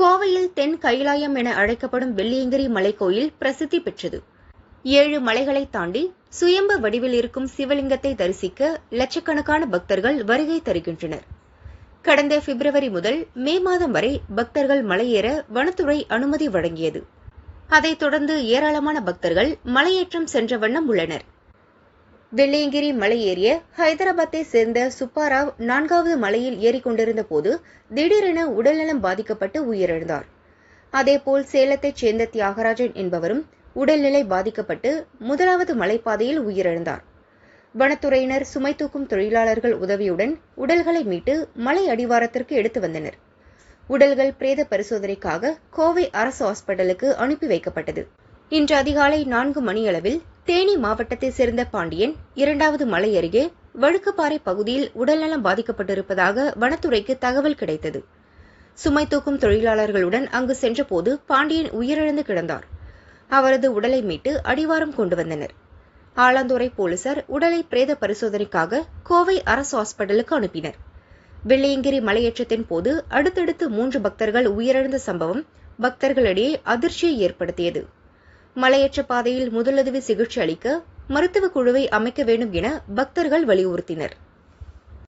கோவையில் தென் கைலாயம் என அழைக்கப்படும் வெள்ளியங்கிரி மலைக்கோயில் பிரசித்தி பெற்றது. ஏழு மலைகளை தாண்டி சுயம்பு வடிவில் இருக்கும் சிவலிங்கத்தை தரிசிக்க லட்சக்கணக்கான பக்தர்கள் வருகை தருகின்றனர். கடந்த பிப்ரவரி முதல் மே மாதம் வரை பக்தர்கள் மலையேற வனத்துறை அனுமதி வழங்கியது. அதைத் தொடர்ந்து ஏராளமான பக்தர்கள் மலையேற்றம் சென்ற வண்ணம் உள்ளனர். வெள்ளியங்கிரி மலை ஏறிய ஹைதராபாத்தை சேர்ந்த சுப்பாராவ் நான்காவது மலையில் ஏறிக்கொண்டிருந்த போது திடீரென உடல்நலம் பாதிக்கப்பட்டு உயிரிழந்தார். அதேபோல் சேலத்தைச் சேர்ந்த தியாகராஜன் என்பவரும் உடல்நிலை பாதிக்கப்பட்டு முதலாவது மலைப்பாதையில் உயிரிழந்தார். வனத்துறையினர் சுமை தூக்கும் தொழிலாளர்கள் உதவியுடன் உடல்களை மீட்டு மலை அடிவாரத்திற்கு எடுத்து வந்தனர். உடல்கள் பிரேத பரிசோதனைக்காக கோவை அரசு ஹாஸ்பிட்டலுக்கு அனுப்பி வைக்கப்பட்டது. இன்று அதிகாலை நான்கு மணியளவில் தேனி மாவட்டத்தைச் சேர்ந்த பாண்டியன் இரண்டாவது மலை அருகே வழுக்குப்பாறை பகுதியில் உடல்நலம் பாதிக்கப்பட்டிருப்பதாக வனத்துறைக்கு தகவல் கிடைத்தது. சுமை தூக்கும் தொழிலாளர்களுடன் அங்கு சென்றபோது பாண்டியன் உயிரிழந்து கிடந்தார். அவரது உடலை மீட்டு அடிவாரம் கொண்டு வந்தனர். ஆலாந்துறை போலீசார் உடலை பிரேத பரிசோதனைக்காக கோவை அரசு ஹாஸ்பிட்டலுக்கு அனுப்பினர். வெள்ளியங்கிரி மலையேற்றத்தின் போது அடுத்தடுத்து மூன்று பக்தர்கள் உயிரிழந்த சம்பவம் பக்தர்களிடையே அதிர்ச்சியை ஏற்படுத்தியது. மலையற்ற பாதையில் முதலுதவி சிகிச்சை அளிக்க மருத்துவ குழுவை அமைக்க வேண்டும் என பக்தர்கள் வலியுறுத்தினர்.